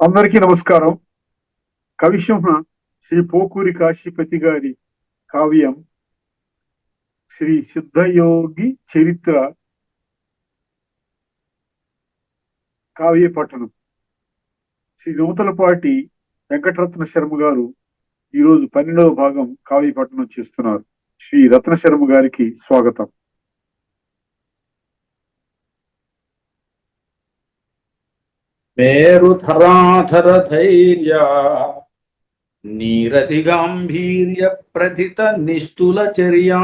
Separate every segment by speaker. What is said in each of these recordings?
Speaker 1: అందరికీ నమస్కారం. కవిసింహ శ్రీ పోకూరి కాశీపతి గారి కావ్యం శ్రీ సిద్ధయోగి చరిత్ర కావ్య పఠనం. శ్రీ నూతలపాటి వెంకటరత్న శర్మ గారు ఈరోజు పన్నెండవ భాగం కావ్య పఠనం చేస్తున్నారు. శ్రీ రత్న శర్మ గారికి స్వాగతం.
Speaker 2: మేరుధరాధర ధైర్య నీరతి గాంభీర్య ప్రథిత నిస్తుల చర్యా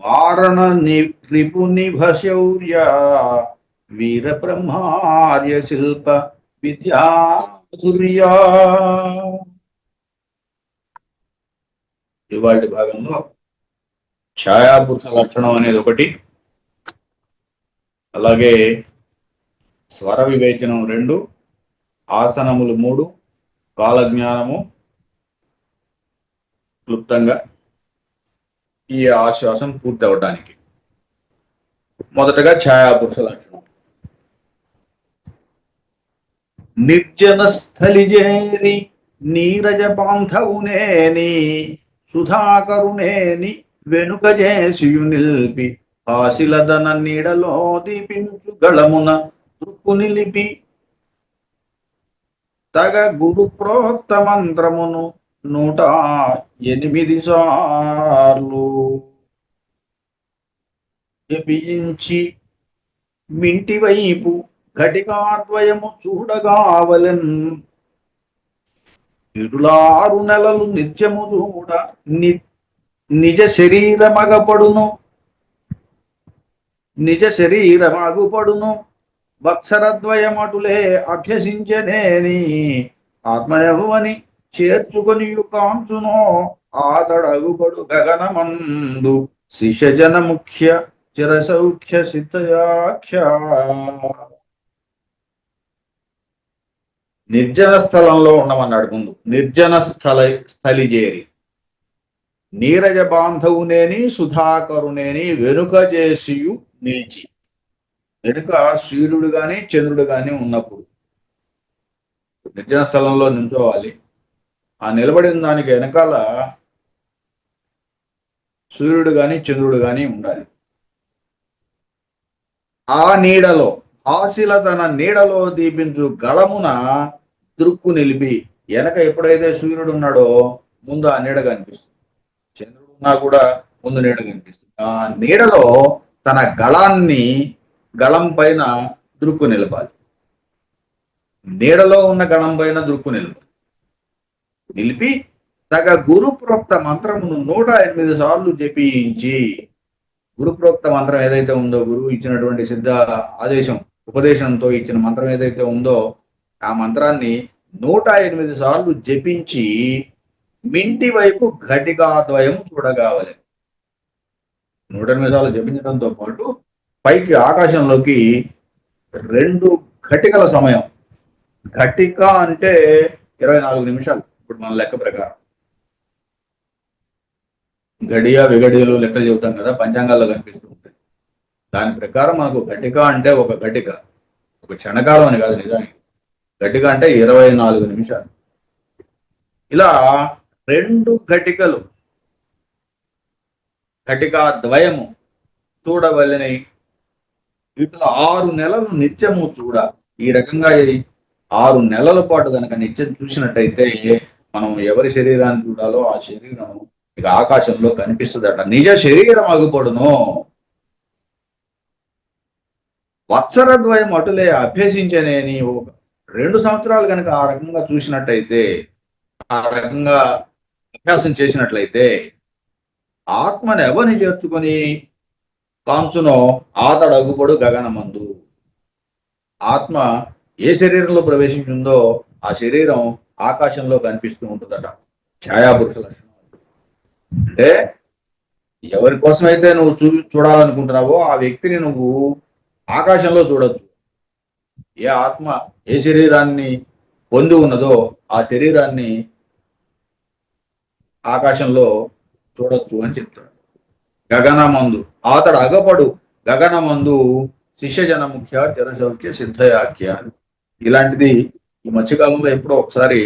Speaker 2: వారణ రిపు నిభ వీర బ్రహ్మార్య శిల్ప విద్యాధుర్యా ఇవాళ భాగంలో ఛాయాపురుష లక్షణం అనేది ఒకటి. అలాగే స్వర వివేచనం రెండు ఆసనములు మూడు కాలజ్ఞానము క్లుప్తంగా ఈ ఆశ్వాసం పూర్తి అవడానికి మొదటగా ఛాయాపురుష లక్షణం. నిర్జన స్థలిజేరి నీరజ బాంధవునేని సుధాకరునేని వెనుక చేసియు నిల్పి హాసిలదన నీడలో దీపించు గళమున తుక్కు తగ గురు ప్రోక్త మంత్రమును నూట ఎనిమిది సార్లు జపించి మింటి వైపు ఘటికాద్వయము చూడగావలెన్. ఇరులారు నెలలు నిత్యము చూడ ని నిజ శరీరమగపడును. నిజ శరీరమగుపడును. వత్సరద్వయమటులే అభ్యసించనేని. ఆత్మయవని చేర్చుకొని కాంచునో ఆతడగుబడు గగనమందు. శిష్యజన ముఖ్య చిరసౌఖ్య సిద్ధయాఖ్య. నిర్జన స్థలంలో ఉండమన్నాడు ముందు నిర్జన స్థల స్థలిజేరి నీరజ బాంధవునేని సుధాకరునేని వెనుక చేసియు నిలిచి. వెనుక సూర్యుడు కానీ చంద్రుడు కానీ ఉన్నప్పుడు నిర్జన స్థలంలో నించోవాలి ఆ నిలబడిన దానికి వెనకాల సూర్యుడు కానీ చంద్రుడు కానీ ఉండాలి. ఆ నీడలో హాసిల తన నీడలో దీపించు గళమున దృక్కు నిలిపి వెనక ఎప్పుడైతే సూర్యుడు ఉన్నాడో ముందు ఆ నీడ కనిపిస్తుంది. చంద్రుడు ఉన్నా కూడా ముందు నీడ కనిపిస్తుంది. ఆ నీడలో తన గళాన్ని గళం పైన దృక్కు నిలపాలి నీడలో ఉన్న గళం పైన దృక్కు నిలపాలి నిలిపి తగ గురు ప్రోక్త మంత్రమును నూట ఎనిమిది సార్లు జపించి గురు ప్రోక్త మంత్రం ఏదైతే ఉందో గురువు ఇచ్చినటువంటి సిద్ధ ఆదేశం ఉపదేశంతో ఇచ్చిన మంత్రం ఏదైతే ఉందో ఆ మంత్రాన్ని నూట ఎనిమిది సార్లు జపించి మింటి వైపు ఘటికాద్వయం చూడగావలి నూట ఎనిమిది సార్లు జపించడంతో పాటు పైకి ఆకాశంలోకి రెండు ఘటికల సమయం. ఘటిక అంటే ఇరవై నాలుగు నిమిషాలు ఇప్పుడు మన లెక్క ప్రకారం. గడియ విగడియలు లెక్కలు చెబుతాం కదా పంచాంగాల్లో కనిపిస్తూ ఉంటాయి. దాని ప్రకారం మనకు ఘటిక అంటే ఒక ఘటిక. ఒక క్షణకాలం అని కాదు నిజానికి. ఘటిక అంటే ఇరవై నాలుగు నిమిషాలు. ఇలా రెండు ఘటికలు ఘటిక ద్వయము చూడవలని వీటిలో ఆరు నెలలు నిత్యము చూడ ఈ రకంగా ఆరు నెలల పాటు కనుక నిత్యం చూసినట్టయితే మనం ఎవరి శరీరాన్ని చూడాలో ఆ శరీరం ఇక ఆకాశంలో కనిపిస్తుందట. నిజ శరీరం అగుపడును వత్సరద్వయం అటులే అభ్యసించనేని ఒక రెండు సంవత్సరాలు కనుక ఆ రకంగా చూసినట్టయితే ఆ రకంగా అభ్యాసం చేసినట్లయితే ఆత్మని ఎవరిని చేర్చుకొని కాంచునో ఆతడగుపడు గగనమందు. ఆత్మ ఏ శరీరంలో ప్రవేశించిందో ఆ శరీరం ఆకాశంలో కనిపిస్తూ ఉంటుందట. ఛాయాపురుష లక్షణం. అంటే ఎవరి కోసమైతే నువ్వు చూ చూడాలనుకుంటున్నావో ఆ వ్యక్తిని నువ్వు ఆకాశంలో చూడొచ్చు. ఏ ఆత్మ ఏ శరీరాన్ని పొంది ఉన్నదో ఆ శరీరాన్ని ఆకాశంలో చూడొచ్చు అని చెప్తాడు. గగనమందు. అతడు అగపడు. గగనమందు శిష్యజన ముఖ్య జనసౌఖ్య సిద్ధయాఖ్య. ఇలాంటిది ఈ మధ్యకాలంలో ఎప్పుడో ఒకసారి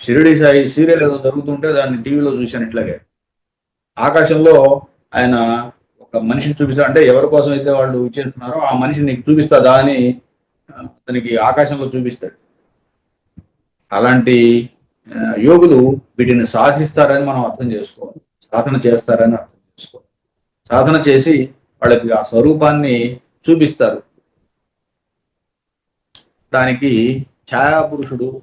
Speaker 2: షిరిడి సాయి సీరియల్ ఏదో జరుగుతుంటే దాన్ని టీవీలో చూశాను ఇట్లాగే. ఆకాశంలో ఆయన ఒక మనిషిని చూపిస్తా అంటే ఎవరి కోసం అయితే వాళ్ళు చేస్తున్నారో ఆ మనిషిని నీకు చూపిస్తాదా అని అతనికి ఆకాశంలో చూపిస్తాడు. అలాంటి యోగులు వీటిని సాధిస్తారని మనం అర్థం చేసుకోవాలి. సాధన చేస్తారని అర్థం చేసుకో. సాధన చేసి వాళ్ళకి ఆ స్వరూపాన్ని చూపిస్తారు. దానికి ఛాయాపురుషుడు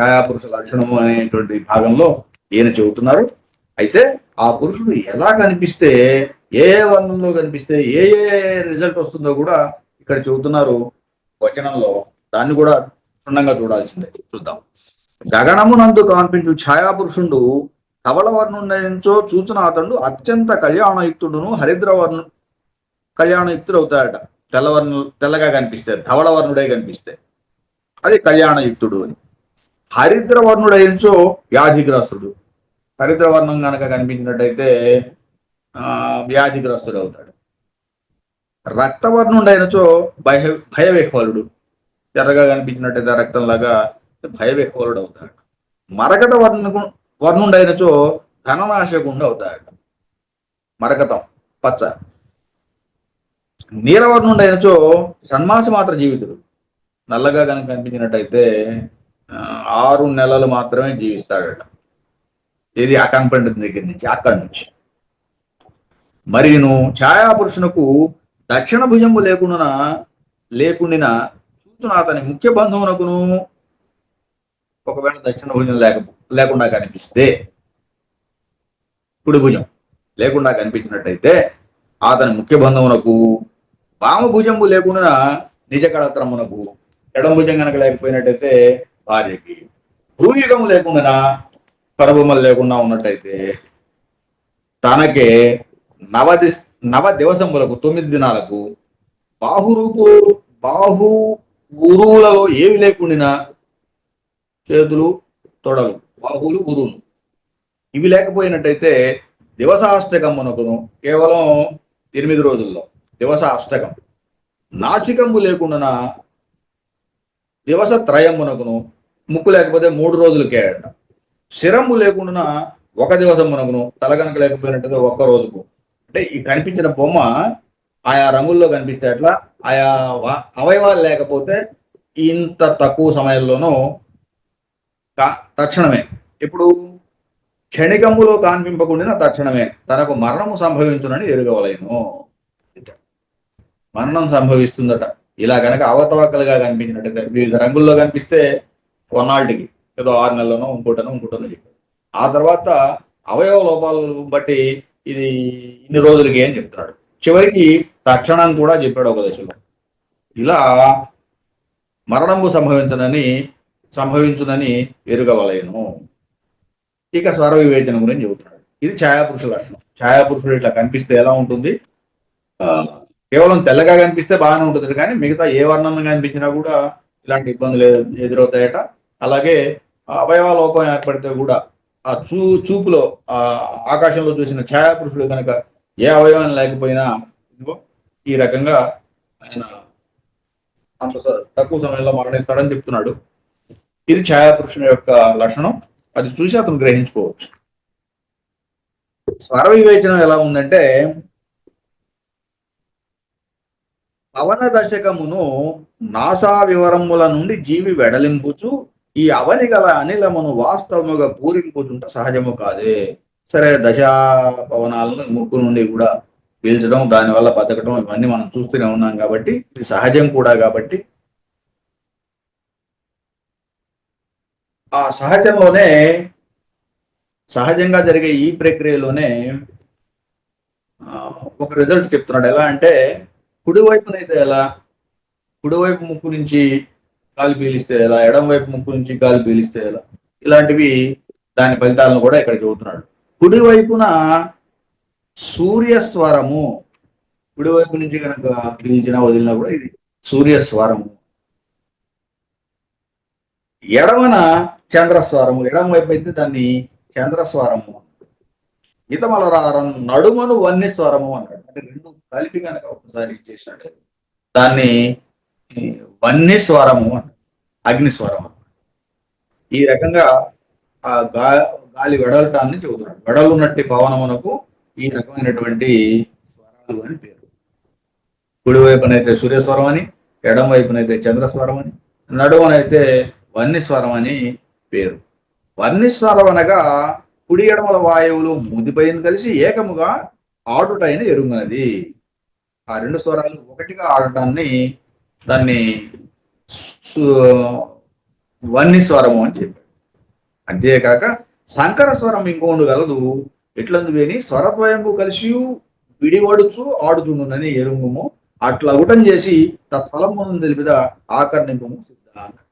Speaker 2: ఛాయాపురుష లక్షణము అనేటువంటి భాగంలో ఈయన చెబుతున్నారు. అయితే ఆ పురుషుడు ఎలా కనిపిస్తే ఏ ఏ వర్ణంలో కనిపిస్తే ఏ ఏ రిజల్ట్ వస్తుందో కూడా ఇక్కడ చెబుతున్నారు. వచనంలో దాన్ని కూడా క్షుణ్ణంగా చూడాల్సిందే. చూద్దాం. గగనమునందు కనిపించు ఛాయాపురుషుడు ధవళ చూచిన చూసిన అతడు అత్యంత కళ్యాణయుక్తుడును హరిద్రవర్ణు కళ్యాణయుక్తుడు అవుతాడట తెల్లవర్ణు తెల్లగా కనిపిస్తే ధవళవర్ణుడే కనిపిస్తే. అది కళ్యాణయుక్తుడు అని. హరిద్రవర్ణుడైంచో వ్యాధిగ్రస్తుడు. హరిద్రవర్ణం కనుక కనిపించినట్టయితే ఆ వ్యాధిగ్రస్తుడు అవుతాడు రక్తవర్ణుడైనచో భయ భయవిహ్వలుడు. ఎర్రగా కనిపించినట్టయితే రక్తంలాగా భయవిహ్వలుడు అవుతాడు మరగత వర్ణకు వర్ణుండైనచో ధననాశకుండా అవుతాడు మరకతం పచ్చ. నీలవర్ణుండైనచో షణ్మాస మాత్ర జీవితుడు. నల్లగా కనుక కనిపించినట్టయితే ఆరు నెలలు మాత్రమే జీవిస్తాడట. ఇది ఆ కనపడిన దగ్గర నుంచి అక్కడి నుంచి. మరియును ఛాయాపురుషునకు దక్షిణ భుజంబు లేకుండా లేకుండిన చూచున అతని ముఖ్య బంధువునకును. ఒకవేళ దక్షిణ భుజం లేకపో లేకుండా కనిపిస్తే కుడి భుజం లేకుండా కనిపించినట్టయితే అతని ముఖ్య బంధమునకు వామ లేకుండా నిజ కళత్రమునకు ఎడం భుజం కనుక లేకపోయినట్టయితే భార్యకి భూయుగము లేకుండా పరబొమ్మలు లేకుండా ఉన్నట్టయితే తనకే నవది నవ దివసములకు తొమ్మిది దినాలకు బాహురూపు బాహు ఉరువులలో ఏవి లేకుండా చేతులు తొడలు. బాహువులు గురువులు ఇవి లేకపోయినట్టయితే దివసాష్టకమునకును కేవలం ఎనిమిది రోజుల్లో దివసాష్టకం. నాసికంబు లేకుండా దివస త్రయమునకును ముక్కు లేకపోతే మూడు రోజులకే అంట. శిరంబు లేకుండా ఒక దివసమునకును తల కనుక లేకపోయినట్టుగా ఒక్క రోజుకు. అంటే ఈ కనిపించిన బొమ్మ ఆయా రంగుల్లో కనిపిస్తే అట్లా ఆయా అవయవాలు లేకపోతే ఇంత తక్కువ సమయంలోనూ కా- తక్షణమే. ఇప్పుడు క్షణికములో కాన్పింపకుండా తక్షణమే తనకు మరణము సంభవించునని ఎరుగవలేను. మరణం సంభవిస్తుందట. ఇలా గనక అవతవకలుగా కనిపించినట్టయితే వివిధ రంగుల్లో కనిపిస్తే కొన్నాళ్ళకి ఏదో ఆరు నెలలోనో ఇంకోటనో ఇంకోటనో చెప్పారు ఆ తర్వాత అవయవ లోపాలు బట్టి ఇది ఇన్ని రోజులకి ఏం చెప్తున్నాడు. చివరికి తక్షణం కూడా చెప్పాడు ఒక దశలో. ఇలా మరణము సంభవించనని సంభవించునని ఎరుగవలేను. ఇక స్వర వివేచన గురించి చెబుతున్నాడు. ఇది ఛాయాపురుష లక్షణం. ఛాయాపురుషుడు ఇట్లా కనిపిస్తే ఎలా ఉంటుంది? ఆ, కేవలం తెల్లగా కనిపిస్తే బాగానే ఉంటుంది కానీ మిగతా ఏ వర్ణం కనిపించినా కూడా ఇలాంటి ఇబ్బందులు ఎదురవుతాయట. అలాగే అవయవ లోపం ఏర్పడితే కూడా ఆ చూ చూపులో ఆ ఆకాశంలో చూసిన ఛాయాపురుషుడు కనుక ఏ అవయవం లేకపోయినా ఈ రకంగా ఆయన అంత తక్కువ సమయంలో మరణిస్తాడని చెప్తున్నాడు. ఇది ఛాయాపురుషుని యొక్క లక్షణం. అది చూసి అతను గ్రహించుకోవచ్చు. స్వర వివేచనం ఎలా ఉందంటే పవన దశకమును నాసా వివరముల నుండి జీవి వెడలింపుచు ఈ అవని గల అనిలమును వాస్తవముగా పూరింపుచుంట సహజము కాదే. సరే దశ పవనాలను ముక్కు నుండి కూడా పీల్చడం దానివల్ల బతకడం ఇవన్నీ మనం చూస్తూనే ఉన్నాం కాబట్టి ఇది సహజం కూడా కాబట్టి ఆ సహజంలోనే సహజంగా జరిగే ఈ ప్రక్రియలోనే ఒక రిజల్ట్ చెప్తున్నాడు. ఎలా అంటే కుడివైపునైతే ఎలా? కుడివైపు ముక్కు నుంచి గాలి పీలిస్తే ఎలా? ఎడమవైపు ముక్కు నుంచి గాలి పీలిస్తే ఎలా? ఇలాంటివి దాని ఫలితాలను కూడా ఇక్కడ చెబుతున్నాడు కుడివైపున సూర్యస్వరము కుడివైపు నుంచి కనుక పీల్చినా వదిలినా కూడా ఇది సూర్యస్వరము. ఎడమన చంద్రస్వరము ఎడమ వైపు అయితే దాన్ని చంద్రస్వరము. ఇతమలరారం నడుమను వన్ని స్వరము అన్నాడు అంటే రెండు కలిపి కనుక ఒకసారి చేసినట్టు దాన్ని వన్ని స్వరము అంటారు. అగ్ని స్వరం ఈ రకంగా ఆ గా గాలి వెడలటాన్ని చెబుతున్నాడు. వెడలున్నట్టు పవనమునకు ఈ రకమైనటువంటి స్వరాలు అని పేరు. కుడి వైపునైతే సూర్యస్వరం అని ఎడం వైపునైతే చంద్రస్వరం అని నడుమనైతే వర్ణిస్వరం అని పేరు. వర్ణిస్వరం అనగా కుడి ఎడమల వాయువులు ముదిపైన కలిసి ఏకముగా ఆడుటైన ఎరుంగనది. ఆ రెండు స్వరాలు ఒకటిగా ఆడటాన్ని దాన్ని వర్ణిస్వరము అని చెప్పాడు అంతేకాక సంకర స్వరం ఇంకోండు గలదు. ఎట్లందు వేని స్వరద్వయము కలిసి విడివడుచు ఆడుచుండునని ఎరుంగుము. అట్లా ఉటం చేసి తత్ఫలము తెలిపిద ఆకర్ణింపము సిద్ధాంతం.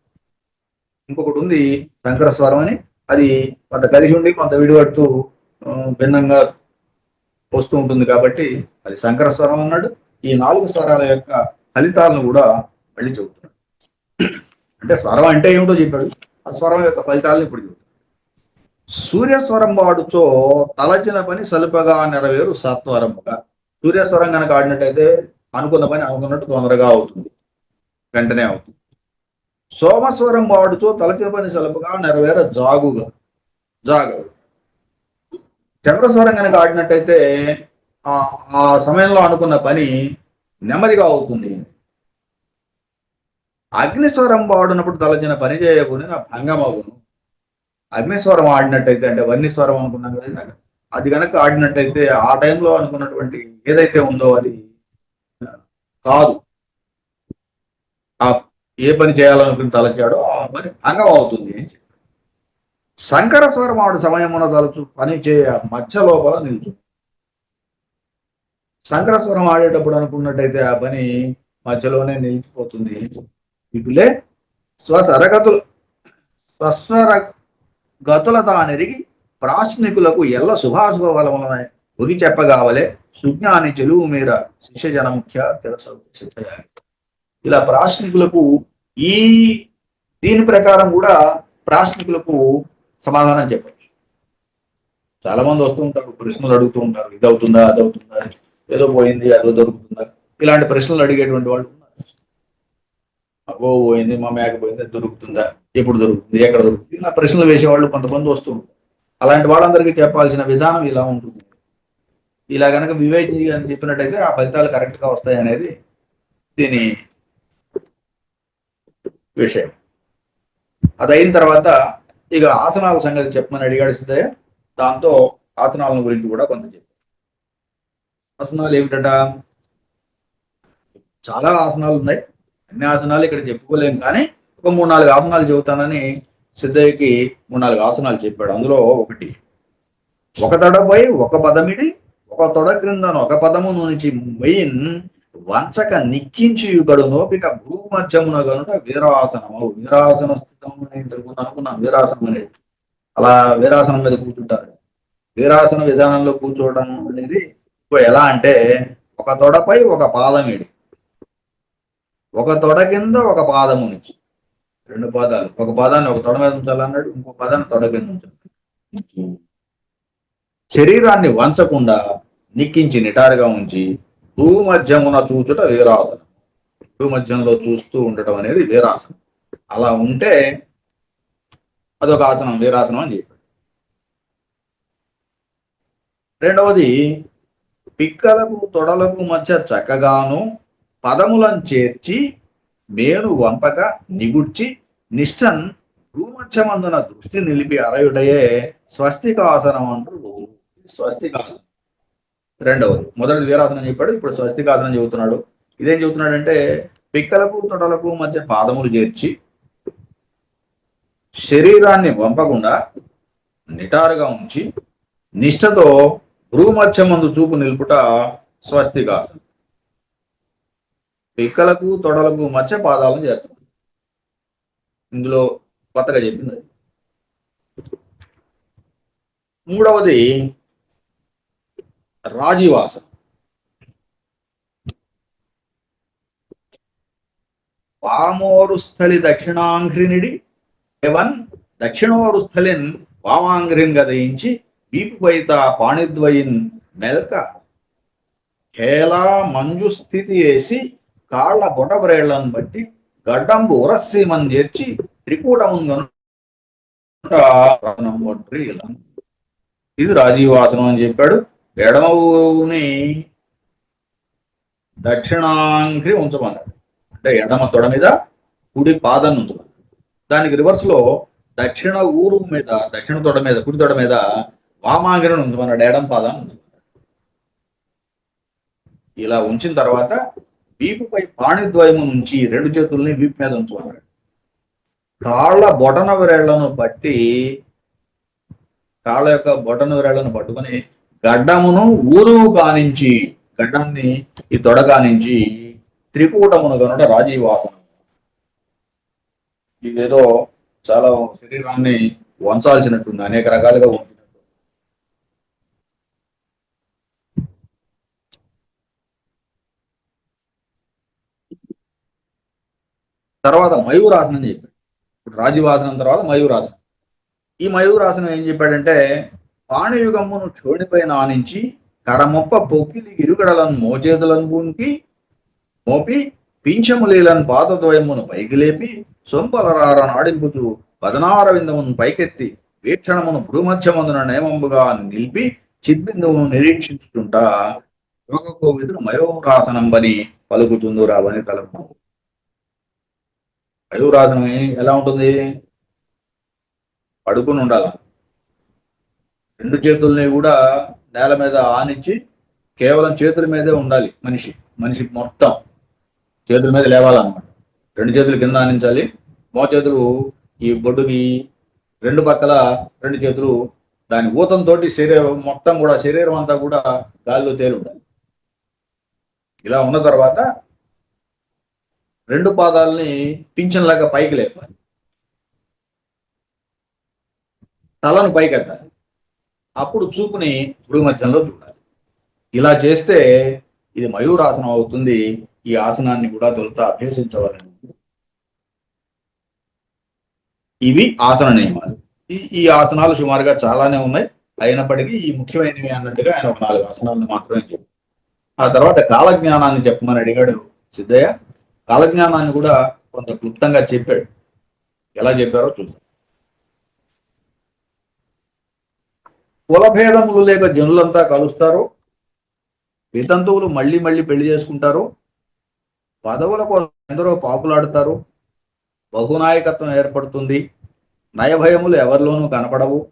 Speaker 2: ఇంకొకటి ఉంది శంకర స్వరం అని. అది కొంత కలిసి ఉండి కొంత విడిపడుతూ భిన్నంగా వస్తూ ఉంటుంది కాబట్టి అది శంకర స్వరం అన్నాడు. ఈ నాలుగు స్వరాల యొక్క ఫలితాలను కూడా మళ్ళీ చెబుతున్నాడు. అంటే స్వరం అంటే ఏమిటో చెప్పాడు. ఆ స్వరం యొక్క ఫలితాలను ఇప్పుడు చెబుతాడు సూర్యస్వరం వాడుచో తలచిన పని సలుపగా నెరవేరు సత్వరముగా. సూర్యస్వరం కనుక ఆడినట్టయితే అనుకున్న పని అనుకున్నట్టు తొందరగా అవుతుంది. వెంటనే అవుతుంది. సోమస్వరం వాడుచో తలచిన పని సలుపుగా నెరవేర జాగుగా జాగవు. చంద్రస్వరం కనుక ఆడినట్టయితే ఆ సమయంలో అనుకున్న పని నెమ్మదిగా అవుతుంది. అగ్నిస్వరం వాడినప్పుడు తలచిన పని చేయకుండా నా భంగమవును అగ్నిస్వరం ఆడినట్టయితే అంటే వన్నిస్వరం అనుకున్నాం కదా అది కనుక ఆడినట్టయితే ఆ టైంలో అనుకున్నటువంటి ఏదైతే ఉందో అది కాదు. ఆ ఏ పని చేయాలనుకుని తలచాడో ఆ పని అంగం అవుతుంది అని చెప్పాడు. శంకర స్వరం ఆవిడ సమయమున తలచు పని చేయ మధ్య లోపల నిల్చు. శంకర స్వరం ఆడేటప్పుడు అనుకున్నట్టయితే ఆ పని మధ్యలోనే నిలిచిపోతుంది ఇటులే స్వసరగతులు స్వస్వర గతుల తానెరిగి ప్రాశ్నికులకు ఎల్ల శుభాశుభ ఫలములన ఒగి చెప్పగావలే సుజ్ఞాని చెలువు మీర శిష్య ముఖ్య తెలుసు సిద్ధయాగి ఇలా ప్రాశ్నికులకు ఈ దీని ప్రకారం కూడా ప్రాశ్నికులకు సమాధానం చెప్పచ్చు. చాలా మంది వస్తూ ఉంటారు ప్రశ్నలు అడుగుతూ ఉంటారు ఇది అవుతుందా అది అవుతుందా ఏదో పోయింది అదో దొరుకుతుందా ఇలాంటి ప్రశ్నలు అడిగేటువంటి వాళ్ళు ఉన్నారు. అగో పోయింది మా మేక పోయింది అది దొరుకుతుందా ఎప్పుడు దొరుకుతుంది ఎక్కడ దొరుకుతుంది ఇలా ప్రశ్నలు వేసేవాళ్ళు కొంతమంది వస్తూ ఉంటారు. అలాంటి వాళ్ళందరికీ చెప్పాల్సిన విధానం ఇలా ఉంటుంది. ఇలా కనుక వివేచి అని చెప్పినట్టయితే ఆ ఫలితాలు కరెక్ట్గా వస్తాయి అనేది దీని విషయం. అది అయిన తర్వాత ఇక ఆసనాల సంగతి చెప్పమని అడిగాడు సిద్ధయ్య. దాంతో ఆసనాల గురించి కూడా కొంత చెప్పారు ఆసనాలు ఏమిటట? చాలా ఆసనాలు ఉన్నాయి. అన్ని ఆసనాలు ఇక్కడ చెప్పుకోలేం కానీ ఒక మూడు నాలుగు ఆసనాలు చెబుతానని సిద్ధయ్యకి మూడు నాలుగు ఆసనాలు చెప్పాడు. అందులో ఒకటి ఒక తొడపై ఒక పదమిడి ఒక తొడ క్రిందను ఒక పదము నుంచి మెయిన్ వంచక నిక్కించి యుగడు నోపిక భూమధ్యమున గనుక వీరాసనము. వీరాసన స్థితం అని అనుకున్నాం. వీరాసనం అనేది. అలా వీరాసనం మీద కూర్చుంటారు. వీరాసన విధానంలో కూర్చోవడం అనేది ఇప్పుడు ఎలా అంటే ఒక తొడపై ఒక పాదమేడి ఒక తొడ కింద ఒక పాదము నుంచి రెండు పాదాలు. ఒక పాదాన్ని ఒక తొడ మీద ఉంచాలన్నాడు ఇంకో పాదాన్ని తొడ కింద ఉంచాలి. శరీరాన్ని వంచకుండా నిక్కించి నిటారుగా ఉంచి భూమధ్యమున చూచుట వీరాసనం. భూమధ్యంలో చూస్తూ ఉండటం అనేది వీరాసనం. అలా ఉంటే అదొక ఆసనం వీరాసనం అని చెప్పాడు. రెండవది పిక్కలకు తొడలకు మధ్య చక్కగాను పదములను చేర్చి మేను వంపక నిగుడ్చి నిష్టన్ భూమధ్యమందున దృష్టి నిలిపి అరయుటయే స్వస్తికాసనం అంటారు స్వస్తికాసనం. రెండవది. మొదటి వీరాసనం చెప్పాడు ఇప్పుడు స్వస్తికాసనం చెబుతున్నాడు. ఇదేం చెబుతున్నాడంటే పిక్కలకు తొడలకు మధ్య పాదములు చేర్చి శరీరాన్ని వంపకుండా నిటారుగా ఉంచి నిష్ఠతో భూమధ్యమందు చూపు నిలుపుట స్వస్తికాసనం. పిక్కలకు తొడలకు మధ్య పాదాలను చేర్చడం. ఇందులో కొత్తగా చెప్పింది. మూడవది రాజీవాసనం వామోరు స్థలి దక్షిణాంఘ్రినిడి ఎవన్ దక్షిణోరు స్థలిన్ వామాంఘ్రిన్ గదయించి బీపుపైత పాణిద్వయిన్ మెల్క హేలా మంజు స్థితి వేసి కాళ్ళ బొటబరేళ్ళను బట్టి గడ్డంబు ఉరస్సీమని చేర్చి త్రికూటముందు ఇది రాజీవాసనం అని చెప్పాడు. ఎడమవుని దక్షిణాంగ్రి ఉంచమన్నాడు. అంటే ఎడమ తొడ మీద కుడి పాదాన్ని ఉంచమన్నాడు. దానికి రివర్స్లో దక్షిణ ఊరు మీద దక్షిణ తొడ మీద కుడి తొడ మీద వామాంగిరిని ఉంచమన్నాడు ఎడం పాదాన్ని ఉంచమన్నాడు. ఇలా ఉంచిన తర్వాత వీపుపై పాణిద్వయము నుంచి రెండు చేతుల్ని వీపు మీద ఉంచమన్నాడు. కాళ్ళ బొటన విరేళ్ళను బట్టి కాళ్ళ యొక్క బొటన విరేళ్ళను పట్టుకొని గడ్డమును ఊరువు కానించి గడ్డాన్ని ఈ తొడ కానించి త్రికూటమును గనుట రాజీవాసనం ఇదేదో చాలా శరీరాన్ని వంచాల్సినట్టుంది అనేక రకాలుగా ఉంచినట్టు తర్వాత మయూరాసనం చెప్పాడు. ఇప్పుడు రాజీవాసనం తర్వాత మయూరాసనం. ఈ మయూరాసనం ఏం చెప్పాడంటే పాణయుగమ్మును చోడిపైన ఆనించి కడమొప్ప పొక్కిలి ఇరుగడలను మోచేతులను పూనికి మోపి పింఛములీలను పాదద్వయమును పైకి లేపి సొంపలరార నాడింపుచు పదనార విందమును పైకెత్తి వీక్షణమును భూమధ్యమందున నేమంబుగా నిలిపి చిద్బిందువును నిరీక్షించుతుంటా యోగ కోవిదుడు మయూరాసనంబని పలుకుచుందురావని తలము మయూరాసనం ఎలా ఉంటుంది? పడుకుని ఉండాలి రెండు చేతుల్ని కూడా నేల మీద ఆనిచ్చి కేవలం చేతుల మీదే ఉండాలి మనిషి. మనిషి మొత్తం చేతుల మీద లేవాలన్నమాట. రెండు చేతులు కింద ఆనించాలి. మో చేతులు ఈ బొడ్డుకి రెండు పక్కల రెండు చేతులు దాని ఊతంతో శరీరం మొత్తం కూడా శరీరం అంతా కూడా గాలిలో తేలి ఉండాలి ఇలా ఉన్న తర్వాత రెండు పాదాలని పింఛన్లాగా పైకి లేపాలి. తలను పైకెత్తాలి. అప్పుడు చూపుని భృగు చూడాలి. ఇలా చేస్తే ఇది మయూరాసనం అవుతుంది. ఈ ఆసనాన్ని కూడా తొలుత అభ్యసించవాలని. ఇవి ఆసన నియమాలు. ఈ ఈ ఆసనాలు సుమారుగా చాలానే ఉన్నాయి. అయినప్పటికీ ఈ ముఖ్యమైనవి అన్నట్టుగా ఆయన ఒక నాలుగు ఆసనాలను మాత్రమే చెప్పారు. ఆ తర్వాత కాలజ్ఞానాన్ని చెప్పమని అడిగాడు సిద్ధయ్య. కాలజ్ఞానాన్ని కూడా కొంత క్లుప్తంగా చెప్పాడు. ఎలా చెప్పారో చూద్దాం. కులభేదములు లేక జనులంతా కలుస్తారు. వితంతువులు మళ్ళీ మళ్ళీ పెళ్ళి చేసుకుంటారు. పదవుల కోసం ఎందరో పాకులాడుతారు. బహునాయకత్వం ఏర్పడుతుంది. నయభయములు ఎవరిలోనూ కనపడవు.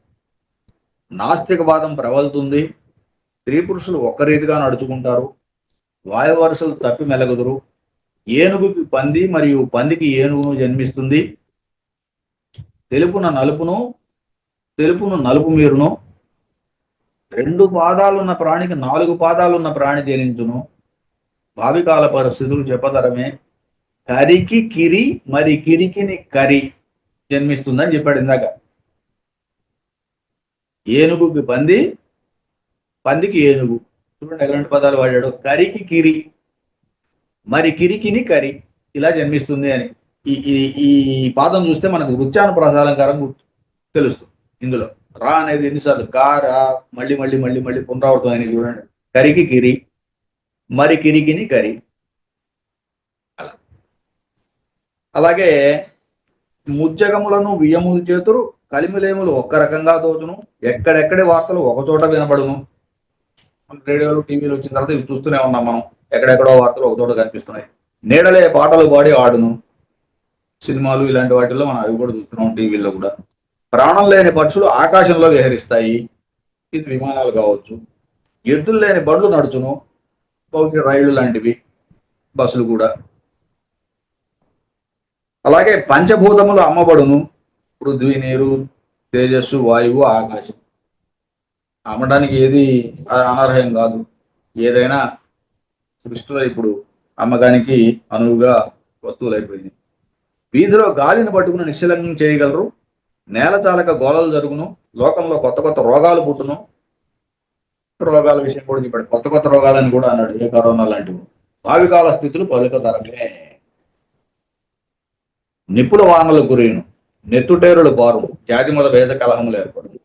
Speaker 2: నాస్తికవాదం ప్రబలుతుంది. స్త్రీ పురుషులు ఒక్క రీతిగా నడుచుకుంటారు. వాయు వరుసలు తప్పి మెలగుదురు. ఏనుగుకి పంది మరియు పందికి ఏనుగును జన్మిస్తుంది. తెలుపున నలుపును తెలుపును నలుపు మీరును రెండు పాదాలున్న ప్రాణికి నాలుగు పాదాలు ఉన్న ప్రాణి తేలించును భావికాల పరిస్థితులు చెప్పదరమే కరికి కిరి మరి కిరికిని కరి జన్మిస్తుందని చెప్పాడు ఇందాక. ఏనుగుకి పంది పందికి ఏనుగు. చూడండి ఎలాంటి పదాలు వాడాడు. కరికి కిరి మరి కిరికిని కరి ఇలా జన్మిస్తుంది అని. ఈ ఈ పాదం చూస్తే మనకు వృత్యాను ప్రసాలంకారం గుర్తు- తెలుస్తుంది ఇందులో. రా అనేది ఎన్నిసార్లు? కారా మళ్ళీ మళ్ళీ మళ్ళీ మళ్ళీ పునరావృతం అనేది చూడండి. కరికి కిరి మరి కిరికిని కరి. అలా. అలాగే ముజ్జగములను వియ్యములు చేతురు కలిమిలేములు ఒక్క రకంగా తోచును. ఎక్కడెక్కడి వార్తలు ఒక చోట వినబడును. రేడియోలు టీవీలు వచ్చిన తర్వాత ఇవి చూస్తూనే ఉన్నాం మనం. ఎక్కడెక్కడో వార్తలు ఒక చోట కనిపిస్తున్నాయి. నీడలే పాటలు పాడి ఆడును. సినిమాలు ఇలాంటి వాటిల్లో మనం అవి కూడా చూస్తున్నాం టీవీల్లో కూడా. ప్రాణం లేని పక్షులు ఆకాశంలో విహరిస్తాయి ఇది విమానాలు కావచ్చు. ఎద్దులు లేని బండ్లు నడుచును. బహుశా రైళ్ళు లాంటివి బస్సులు కూడా. అలాగే పంచభూతములు అమ్మబడును. పృథ్వీ నీరు తేజస్సు వాయువు ఆకాశం. అమ్మడానికి ఏది అనర్హం కాదు. ఏదైనా సృష్టిలో ఇప్పుడు అమ్మకానికి అనువుగా వస్తువులు అయిపోయింది వీధిలో గాలిని పట్టుకుని నిశ్చలం చేయగలరు? నేల చాలక జరుగును లోకంలో కొత్త కొత్త రోగాలు పుట్టును. రోగాల విషయం కూడా చెప్పాడు. కొత్త కొత్త రోగాలని కూడా అన్నాడు ఏ కరోనా లాంటివి. భావికాల స్థితులు పలుకతరమే నిపుల వానలు గురిను నెత్తుటేరులు బారును జాతిమల వేద కలహములు ఏర్పడును.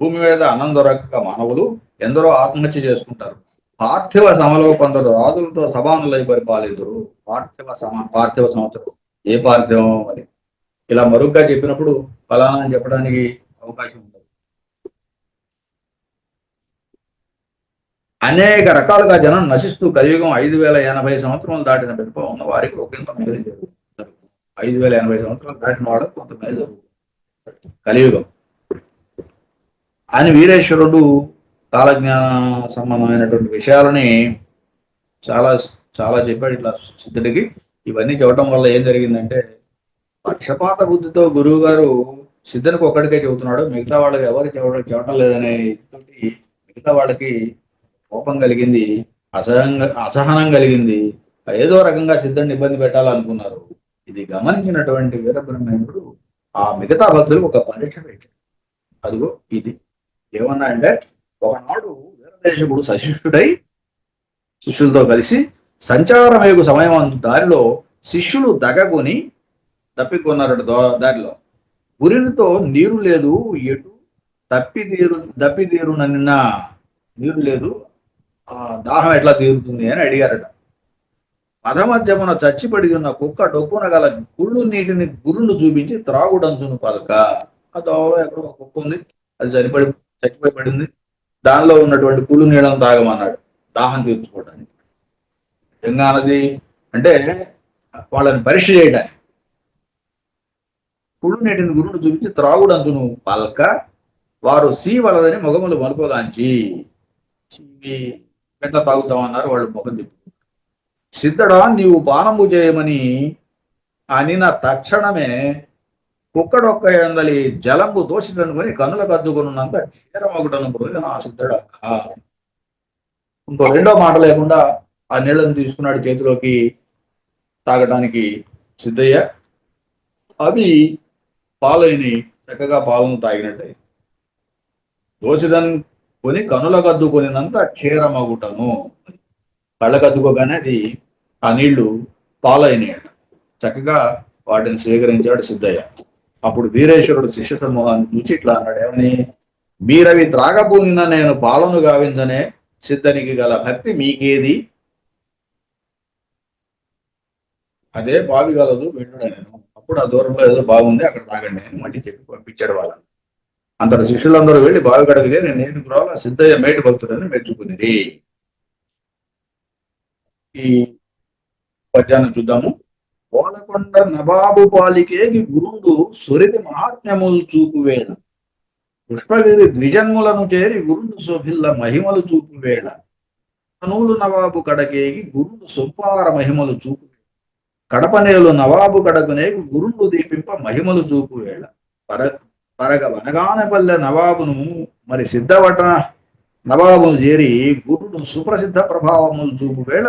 Speaker 2: భూమి మీద అనందరక మానవులు ఎందరో ఆత్మహత్య చేసుకుంటారు. పార్థివ సమలో కొందరు రాజులతో సమానులై పరిపాలితురు పార్థివ సమ పార్థివ సంవత్సరం. ఏ పార్థివం అని ఇలా మరుగ్గా చెప్పినప్పుడు ఫలానా అని చెప్పడానికి అవకాశం ఉండదు అనేక రకాలుగా జనం నశిస్తూ కలియుగం ఐదు వేల ఎనభై సంవత్సరాలు దాటిన పిలుపు ఉన్న వారికి ఒకంత మేలు జరుగుతుంది. ఐదు వేల ఎనభై సంవత్సరాలు దాటిన వాడు కొంత మేలు జరుగుతుంది. కలియుగం. అని వీరేశ్వరుడు కాలజ్ఞాన సంబంధమైనటువంటి విషయాలని చాలా చాలా చెప్పాడు ఇట్లా సిద్ధుడికి. ఇవన్నీ చెప్పడం వల్ల ఏం జరిగిందంటే పక్షపాత బుద్ధితో గురువు గారు సిద్ధునికి ఒక్కడికే చెబుతున్నాడు. మిగతా వాళ్ళకి ఎవరు చెప్పడం చెప్పడం లేదనే తోటి మిగతా వాళ్ళకి కోపం కలిగింది అసహంగా అసహనం కలిగింది. ఏదో రకంగా సిద్ధుని ఇబ్బంది పెట్టాలనుకున్నారు. ఇది గమనించినటువంటి వీరబ్రహ్మేంద్రుడు ఆ మిగతా భక్తులకు ఒక పరీక్ష పెట్టాడు. అదిగో ఇది. ఏమన్నా అంటే ఒకనాడు వీరదేశకుడు సశిష్ఠుడై శిష్యులతో కలిసి సంచారమేగు సమయం అందు దారిలో శిష్యులు దగకొని తప్పికొన్నారట దో- దారిలో. గురినితో నీరు లేదు ఎటు? తప్పి తీరు తప్పి నీరు లేదు ఆ దాహం ఎట్లా తీరుతుంది అని అడిగారట. పదమధ్యమున చచ్చిపడి ఉన్న కుక్క డొక్కున గల కుళ్ళు నీటిని గురును చూపించి త్రాగుడంచును పలక. ఆ దోవలో ఎక్కడో ఒక కుక్క ఉంది. అది చనిపడి చచ్చిపోయి పడింది దానిలో ఉన్నటువంటి కుళ్ళు నీళ్ళను తాగమన్నాడు. దాహం తీర్చుకోవడానికి. తెలంగాణది అంటే వాళ్ళని పరీక్ష చేయడానికి. కుళ్ళు నీటిని గురుడు చూపించి త్రాగుడంచును పల్క వారు సీ వలదని మొగములు మలుపగాంచి చీవి ఎట్లా తాగుతామన్నారు వాళ్ళు ముఖం తిప్పు. సిద్ధడా నీవు పానము చేయమని అనిన తక్షణమే కుక్కడొక్క ఎందలి జలంబు దోషితనుకొని కన్నులకు అద్దుకున్నంత క్షీరమగుటను పురుగన ఆ సిద్ధడా. ఇంకో రెండో మాట లేకుండా ఆ నీళ్ళను తీసుకున్నాడు చేతిలోకి తాగడానికి సిద్ధయ్య. అవి పాలైని చక్కగా పాలను తాగినట్టు దోషిదన్ కొని కనులకు అద్దుకొనినంత క్షీరమగుటను కళ్ళకు అది ఆ నీళ్ళు పాలైనాయట. చక్కగా వాటిని స్వీకరించాడు సిద్ధయ్య. అప్పుడు వీరేశ్వరుడు శిష్య సమూహాన్ని చూచి ఇట్లా అన్నాడు ఏమని? మీరవి త్రాగబూనిన నేను పాలను గావించనే సిద్ధనికి గల భక్తి మీకేది? అదే బావి గలదు వెళ్ళుడా నేను అప్పుడు ఆ దూరంలో ఏదో బాగుంది అక్కడ తాగండి అని మళ్ళీ చెప్పి పంపించాడు వాళ్ళని. అంతటి శిష్యులందరూ వెళ్ళి బావి కడిగితే నేను నేను రావాల? సిద్ధయ్య మేటి భక్తుడని మెచ్చుకుంది ఈ పద్యాన్ని చూద్దాము. కోలకొండ నవాబు పాలికేకి గురుండు సురిది మహాత్మ్యములు చూపువేళ పుష్పగిరి ద్విజన్ములను చేరి గురుండు శోభిల్ల మహిమలు చూపువేళ తనూలు నవాబు కడకేగి గురుండు సొప్పార మహిమలు చూపు కడపనేలు నవాబు కడకునేకి గురుండు దీపింప మహిమలు చూపువేళ పర పరగ వనగానపల్లె నవాబును మరి సిద్ధవట నవాబును చేరి గురుడు సుప్రసిద్ధ ప్రభావములు చూపువేళ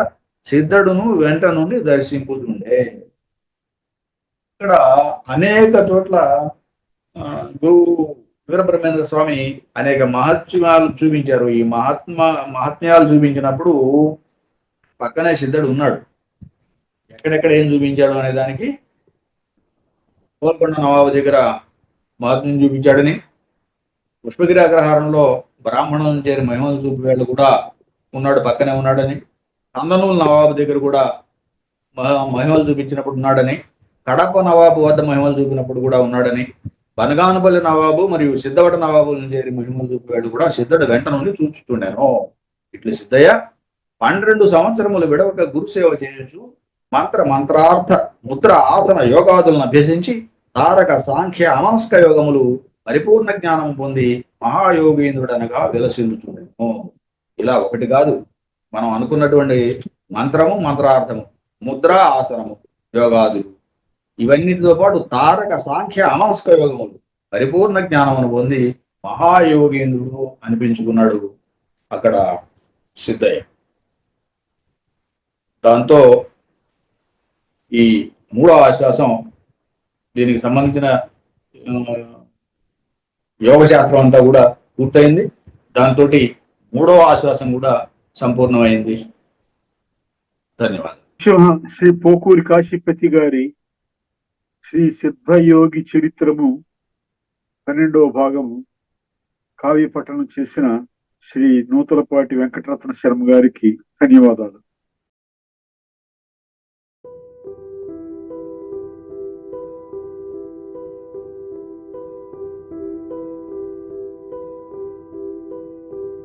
Speaker 2: సిద్ధుడును వెంట నుండి దర్శింపుతుండే ఇక్కడ అనేక చోట్ల ఆ, గురువు వీరబ్రహ్మేంద్ర స్వామి అనేక మహత్యాలు చూపించారు. ఈ మహాత్మ మహాత్మ్యాలు చూపించినప్పుడు పక్కనే సిద్ధుడు ఉన్నాడు. ఎక్కడెక్కడ ఏం చూపించాడు అనే దానికి గోల్కొండ నవాబు దగ్గర మహాత్మ్యం చూపించాడని పుష్పగిరి అగ్రహారంలో బ్రాహ్మణులను చేరి మహిమలు చూపేవాళ్ళు కూడా ఉన్నాడు పక్కనే ఉన్నాడని. కందనూలు నవాబు దగ్గర కూడా మహ- మహిమలు చూపించినప్పుడు ఉన్నాడని. కడప నవాబు వద్ద మహిమలు చూపినప్పుడు కూడా ఉన్నాడని. బనగానపల్లి నవాబు మరియు సిద్ధవట నవాబులను చేరి మహిమలు చూపేవాళ్ళు కూడా సిద్ధుడు వెంట నుండి చూచుతుండాను ఇట్లు సిద్ధయ్య పన్నెండు సంవత్సరములు విడవక గురుసేవ చేయొచ్చు. మంత్ర మంత్రార్థ ముద్ర ఆసన యోగాదులను అభ్యసించి తారక సాంఖ్య అమనస్క యోగములు పరిపూర్ణ జ్ఞానం పొంది మహాయోగేంద్రుడనగా విలసిల్లుచుండెను. ఇలా ఒకటి కాదు. మనం అనుకున్నటువంటి మంత్రము మంత్రార్థము ముద్ర ఆసనము యోగాదులు. ఇవన్నిటితో పాటు తారక సాంఖ్య అమనస్క యోగములు పరిపూర్ణ జ్ఞానమును పొంది మహాయోగేంద్రుడు అనిపించుకున్నాడు. అక్కడ సిద్ధయ్య. దాంతో ఈ మూడో ఆశ్వాసం దీనికి సంబంధించిన యోగశాస్త్రం యోగ శాస్త్రం అంతా కూడా పూర్తయింది. దాంతో మూడవ ఆశ్వాసం కూడా సంపూర్ణమైంది. ధన్యవాదాలు.
Speaker 1: శ్రీ పోకూరి కాశీపతి గారి శ్రీ సిద్ధయోగి చరిత్రము పన్నెండవ భాగము కావ్య పఠనం చేసిన శ్రీ నూతలపాటి వెంకటరత్న శర్మ గారికి ధన్యవాదాలు.